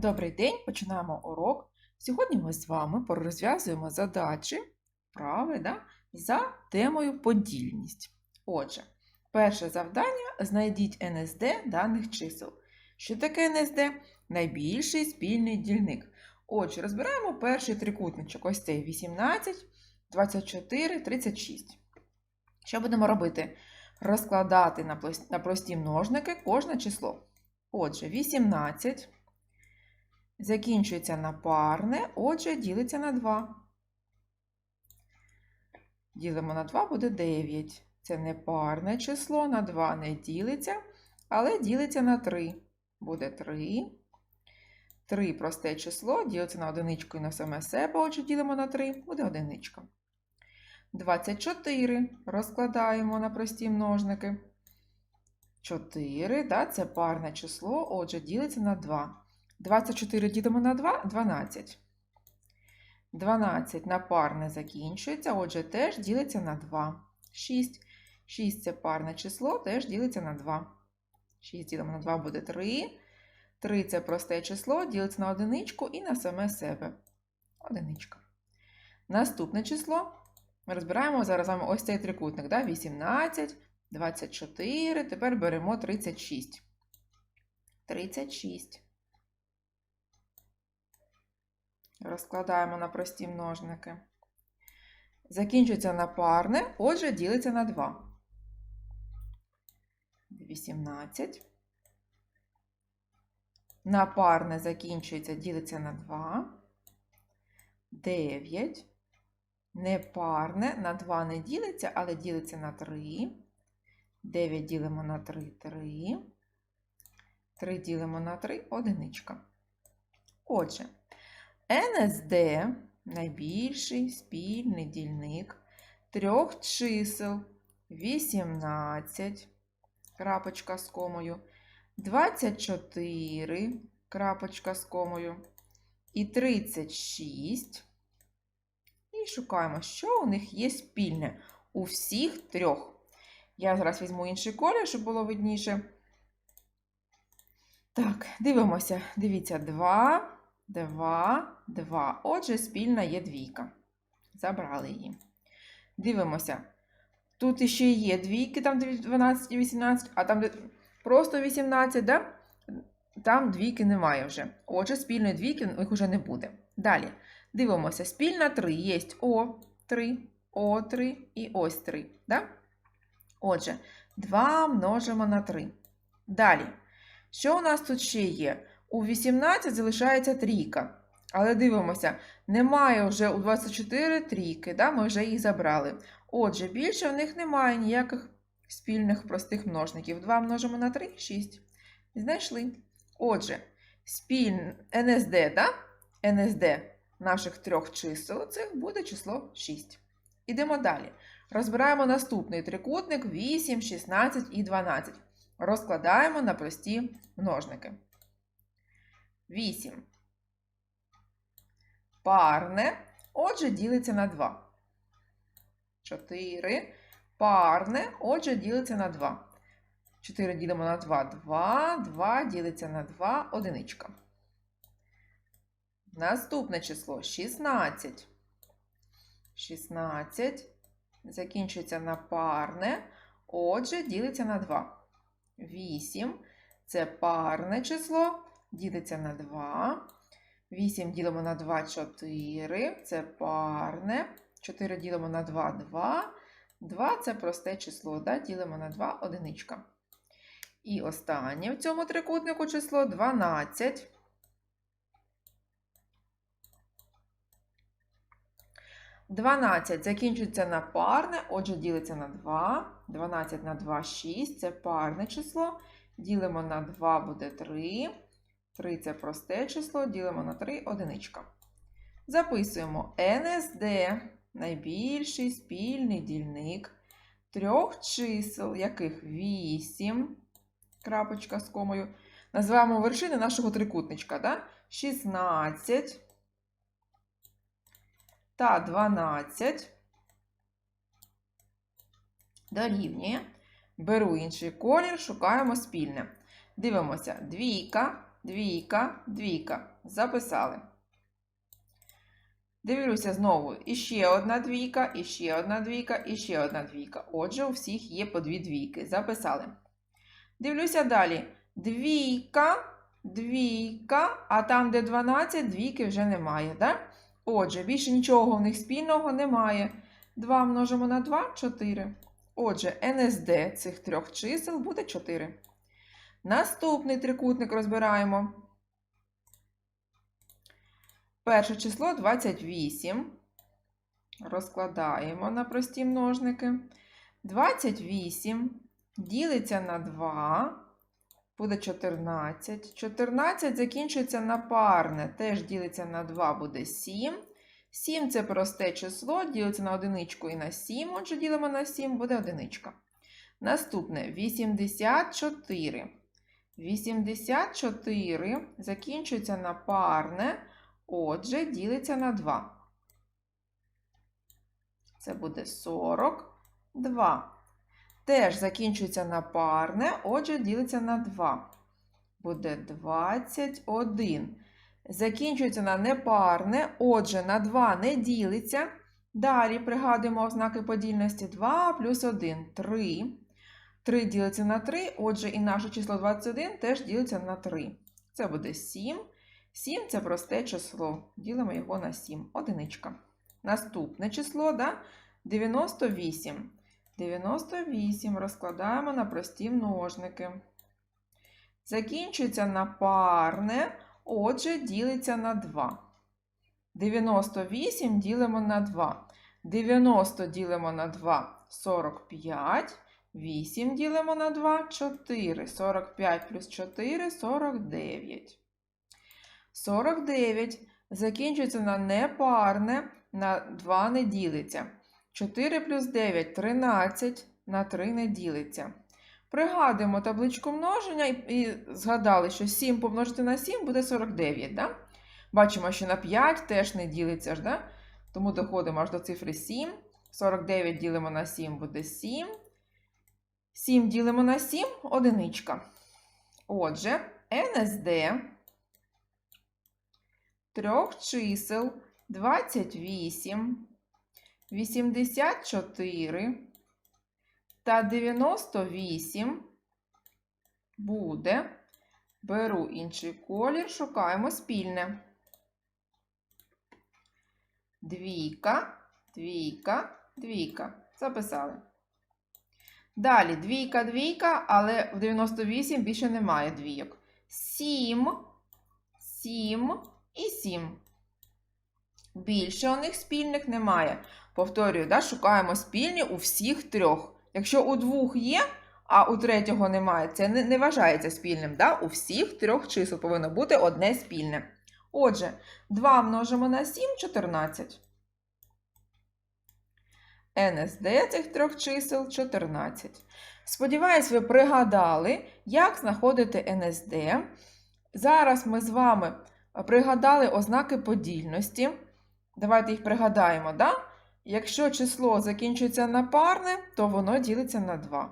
Добрий день, починаємо урок. Сьогодні ми з вами порозв'язуємо задачі вправи да, за темою подільність. Отже, перше завдання знайдіть НСД даних чисел. Що таке НСД? Найбільший спільний дільник. Отже, розбираємо перший трикутничок. Ось цей 18, 24, 36. Що будемо робити? Розкладати на прості множники кожне число. Отже, 18 закінчується на парне, отже, ділиться на 2. Ділимо на 2 буде 9. Це не парне число, на 2 не ділиться, але ділиться на 3. Буде 3. 3 просте число, ділиться на одиничку і на саме себе, отже, ділимо на 3, буде одиничка. 24 розкладаємо на прості множники. 4, да, це парне число, отже, ділиться на 2. 24 ділимо на 2 12. 12 на парне закінчується, отже, теж ділиться на 2. 6. 6 це парне число, теж ділиться на 2. 6 ділимо на 2 буде 3. 3 це просте число, ділиться на одиничку і на саме себе. Одиничка. Наступне число. Ми розбираємо зараз вами ось цей трикутник. Да? 18, 24. Тепер беремо 36. 36. Розкладаємо на прості множники. Закінчується на парне, отже, ділиться на 2. 18. На парне закінчується, ділиться на 2. 9. Непарне на 2 не ділиться, але ділиться на 3. 9 ділимо на 3 3. 3 ділимо на 3 одиничка. Отже, НСД найбільший спільний дільник трьох чисел 18, крапочка з комою, 24, крапочка з комою і 36. І шукаємо, що у них є спільне у всіх трьох. Я зараз візьму інший колір, щоб було видніше. Так, дивимося. Дивіться, 2, 2, 2. Отже, спільна є двійка. Забрали її. Дивимося. Тут іще є двійки, там 12 і 18, а там просто 18, да? там двійки немає вже. Отже, спільної двійки них вже не буде. Далі. Дивимося, спільна 3 є О3, О3 і ось 3. Да? Отже, 2 множимо на 3. Далі. Що у нас тут ще є? У 18 залишається трійка. Але дивимося, немає вже у 24 трійки, да? ми вже їх забрали. Отже, більше в них немає ніяких спільних простих множників. 2 множимо на 3 6. Знайшли. Отже, спіль... НСД, да? НСД наших трьох чисел, це буде число 6. Ідемо далі. Розбираємо наступний трикутник 8, 16 і 12. Розкладаємо на прості множники. 8. Парне. Отже, ділиться на 2. 4. Парне. Отже, ділиться на 2. 4 ділимо на 2. 2. 2 ділиться на 2. Одиничка. Наступне число 16. 16 закінчується на парне. Отже, ділиться на 2. 8 це парне число, ділиться на 2. 8 ділимо на 2 4. Це парне. 4 ділимо на 2 2. 2 це просте число. Да? Ділимо на 2 одиничка. І останнє в цьому трикутнику число 12. Дванадцять закінчується на парне, отже, ділиться на 2. 12 на 2 6. Це парне число. Ділимо на 2 буде 3. 3 це просте число, ділимо на 3 одиничка. Записуємо НСД найбільший спільний дільник трьох чисел, яких 8, крапочка з комою. Називаємо вершини нашого трикутничка. Да? 16 та 12 дорівнює. Беру інший колір, шукаємо спільне. Дивимося, двійка двійка, двійка. Записали. Дивлюся знову. Іще одна двійка, іще одна двійка, іще одна двійка. Отже, у всіх є по дві двійки. Записали. Дивлюся далі. Двійка, двійка, а там, де 12, двійки вже немає. Да? Отже, більше нічого в них спільного немає. 2 множимо на 2 4. Отже, НСД цих трьох чисел буде 4. Наступний трикутник розбираємо. Перше число 28. Розкладаємо на прості множники. 28 ділиться на 2. Буде 14. 14 закінчується на парне. Теж ділиться на 2 буде 7. 7 це просте число, ділиться на одиничку і на 7. Отже, ділимо на 7, буде одиничка. Наступне 84. 84 закінчується на парне. Отже, ділиться на 2. Це буде 42. Теж закінчується на парне, отже, ділиться на 2. Буде 21. Закінчується на непарне, отже, на 2 не ділиться. Далі пригадуємо ознаки подільності 2 плюс 1 3. 3 ділиться на 3, отже, і наше число 21 теж ділиться на 3. Це буде 7. 7 це просте число. Ділимо його на 7. Одиничка. Наступне число да? 98. 98 розкладаємо на прості множники. Закінчується на парне, отже, ділиться на 2. 98 ділимо на 2. 90 ділимо на 2 45. 8 ділимо на 2 4. 45 плюс 4 49. 49 закінчується на непарне, на 2 не ділиться. 4 плюс 9 13, на 3 не ділиться. Пригадуємо табличку множення і, і згадали, що 7 помножити на 7 буде 49. Да? Бачимо, що на 5 теж не ділиться, ж, да? тому доходимо аж до цифри 7. 49 ділимо на 7 буде 7. 7 ділимо на 7 одиничка. Отже, НСД трьох чисел 28, 84 та 98 буде. Беру інший колір, шукаємо спільне. Двійка, двійка, двійка. Записали. Далі двійка, двійка, але в 98 більше немає двійок. 7, 7 і 7. Більше у них спільних немає. Повторюю, да, шукаємо спільні у всіх трьох. Якщо у двох є, а у третього немає, це не, не вважається спільним. Да? У всіх трьох чисел повинно бути одне спільне. Отже, 2 множимо на 7 14. НСД цих трьох чисел 14. Сподіваюсь, ви пригадали, як знаходити НСД. Зараз ми з вами пригадали ознаки подільності. Давайте їх пригадаємо, да? Якщо число закінчується на парне, то воно ділиться на 2.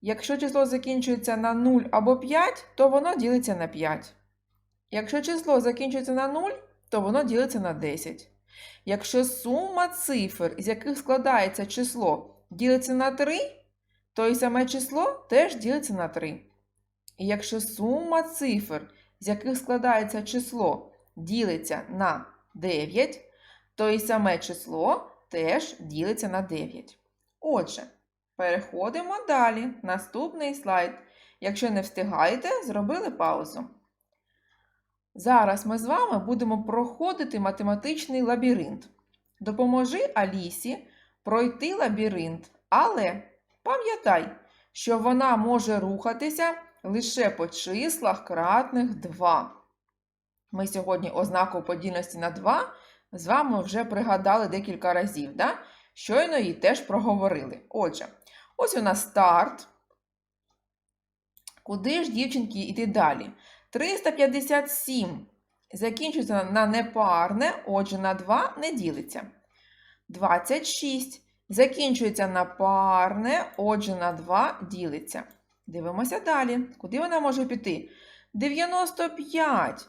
Якщо число закінчується на 0 або 5, то воно ділиться на 5. Якщо число закінчується на 0, то воно ділиться на 10. Якщо сума цифр, з яких складається число, ділиться на 3, то і саме число теж ділиться на 3. І якщо сума цифр, з яких складається число, ділиться на 9, то і саме число теж ділиться на 9. Отже, переходимо далі. Наступний слайд. Якщо не встигаєте, зробили паузу. Зараз ми з вами будемо проходити математичний лабіринт. Допоможи Алісі пройти лабіринт, але пам'ятай, що вона може рухатися лише по числах кратних 2. Ми сьогодні ознаку подільності на 2 з вами вже пригадали декілька разів. Да? Щойно її теж проговорили. Отже, ось у нас старт. Куди ж, дівчинки, йти далі? 357 закінчується на непарне, отже, на 2 не ділиться. 26 закінчується на парне, отже, на 2 ділиться. Дивимося далі. Куди вона може піти? 95.